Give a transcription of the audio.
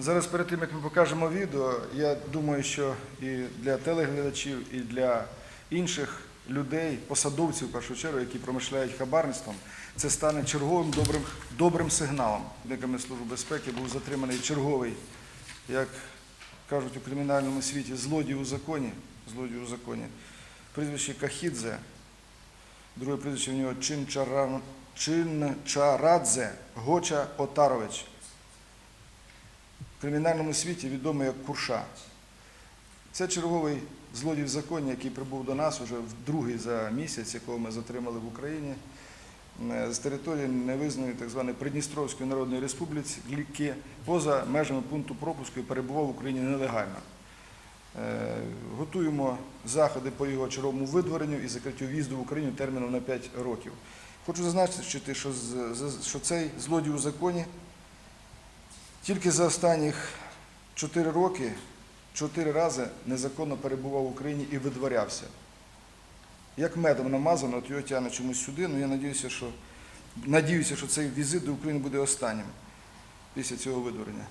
Зараз перед тим, як ми покажемо відео, я думаю, що і для телеглядачів, і для інших людей, посадовців, в першу чергу, які промишляють хабарництвом, це стане черговим добрим, добрим сигналом. Деками Служби безпеки був затриманий черговий, як кажуть у кримінальному світі, злодій у законі, злодій у законі, прізвище Кахідзе, друге прізвище в нього Чинчарадзе Гоча Отарович кримінальному світі відомий як Курша. Це черговий злодій в законі, який прибув до нас уже в другий за місяць, якого ми затримали в Україні е, з території невизнаної так званої Придністровської Народної Республіки поза межами пункту пропуску і перебував в Україні нелегально. Е, Готуємо заходи по його черговому видворенню і закриттю в'їзду в Україну терміном на 5 років. Хочу зазначити, що цей злодій у законі тільки за останніх 4 роки чотири рази незаконно перебував в Україні і видворявся. Як медом намазано, от його тягне чомусь сюди, але я надіюся, що, надіюся, що цей візит до України буде останнім після цього видворення.